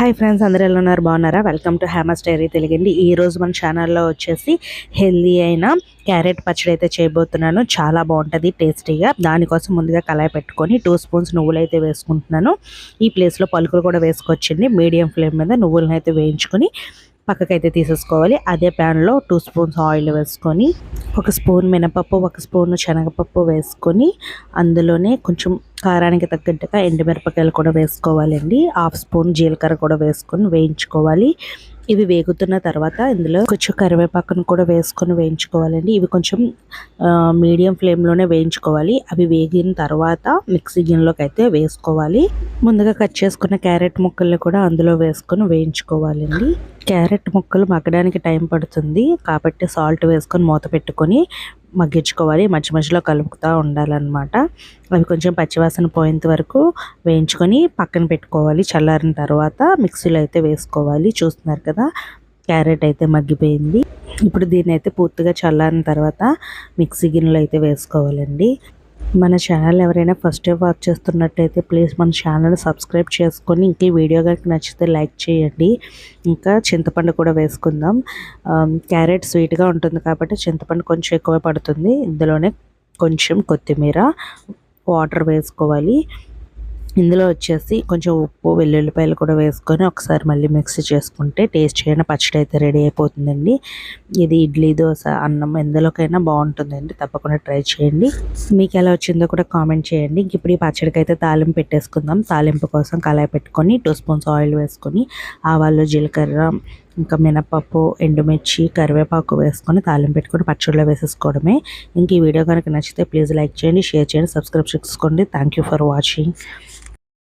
Hi friends అందరూ ఎలా ఉన్నారు? బాగున్నారా? వెల్కమ్ టు హ్యామస్ డైరీ తెలిగింది ఈ రోజు మన ఛానల్లో వచ్చేసి హెల్దీ అయిన క్యారెట్ పచ్చడి అయితే చేయబోతున్నాను. చాలా బాగుంటుంది టేస్టీగా. దానికోసం ముందుగా కళాయి పెట్టుకొని టూ స్పూన్స్ నువ్వులు అయితే వేసుకుంటున్నాను. ఈ ప్లేస్లో పలుకులు కూడా వేసుకొచ్చింది. మీడియం ఫ్లేమ్ మీద నువ్వులను అయితే వేయించుకొని పక్కకైతే తీసేసుకోవాలి. అదే ప్యాన్లో టూ స్పూన్స్ ఆయిల్ వేసుకొని ఒక స్పూన్ మినపప్పు ఒక స్పూన్ శనగపప్పు వేసుకొని అందులోనే కొంచెం కారానికి తగ్గట్టుగా ఎండుమిరపకాయలు కూడా వేసుకోవాలండి. హాఫ్ స్పూన్ జీలకర్ర కూడా వేసుకొని వేయించుకోవాలి. ఇవి వేగుతున్న తర్వాత ఇందులో కొంచెం కరివేపాకును కూడా వేసుకొని వేయించుకోవాలండి. ఇవి కొంచెం మీడియం ఫ్లేమ్లోనే వేయించుకోవాలి. అవి వేగిన తర్వాత మిక్సీ గిన్నెలోకి అయితే వేసుకోవాలి. ముందుగా కట్ చేసుకున్న క్యారెట్ ముక్కల్ని కూడా అందులో వేసుకొని వేయించుకోవాలండి. క్యారెట్ ముక్కలు మగ్గడానికి టైం పడుతుంది. కాబట్టి సాల్ట్ వేసుకొని మూత పెట్టుకొని మగ్గించుకోవాలి. మధ్య మధ్యలో కలుపుతూ ఉండాలన్నమాట. అవి కొంచెం పచ్చివాసన పోయేంత వరకు వేయించుకొని పక్కన పెట్టుకోవాలి. చల్లారిన తర్వాత మిక్సీలో అయితే వేసుకోవాలి. చూస్తున్నారు కదా క్యారెట్ అయితే మగ్గిపోయింది. ఇప్పుడు దీన్ని అయితే పూర్తిగా చల్లారిన తర్వాత మిక్సీ గిన్నెలో అయితే వేసుకోవాలండి. మన ఛానల్ ఎవరైనా ఫస్ట్ టైం వాచ్ చేస్తున్నట్టయితే ప్లీజ్ మన ఛానల్ సబ్స్క్రైబ్ చేసుకొని ఇంక ఈ వీడియో కనుక నచ్చితే లైక్ చేయండి. ఇంకా చింతపండు కూడా వేసుకుందాం. క్యారెట్ స్వీట్గా ఉంటుంది కాబట్టి చింతపండు కొంచెం ఎక్కువ పడుతుంది. ఇందులోనే కొంచెం కొత్తిమీర వాటర్ వేసుకోవాలి. ఇందులో వచ్చేసి కొంచెం ఉప్పు వెల్లుల్లిపాయలు కూడా వేసుకొని ఒకసారి మళ్ళీ మిక్స్ చేసుకుంటే టేస్ట్ చేయని పచ్చడి అయితే రెడీ అయిపోతుందండి. ఇది ఇడ్లీ దోశ అన్నం ఎందులోకైనా బాగుంటుందండి. తప్పకుండా ట్రై చేయండి. మీకు ఎలా వచ్చిందో కూడా కామెంట్ చేయండి. ఇంక ఇప్పుడు ఈ పచ్చడికి అయితే తాలింపు పెట్టేసుకుందాం. తాలింపు కోసం కళాయి పెట్టుకొని టూ స్పూన్స్ ఆయిల్ వేసుకొని ఆవాలు జీలకర్ర ఇంకా మినపప్పు ఎండుమిర్చి కరివేపాకు వేసుకొని తాలింపు పెట్టుకొని పచ్చడిలో వేసేసుకోవడమే. ఇంక ఈ వీడియో కనుక నచ్చితే ప్లీజ్ లైక్ చేయండి షేర్ చేయండి సబ్స్క్రైబ్ చేసుకోండి. Thank you for watching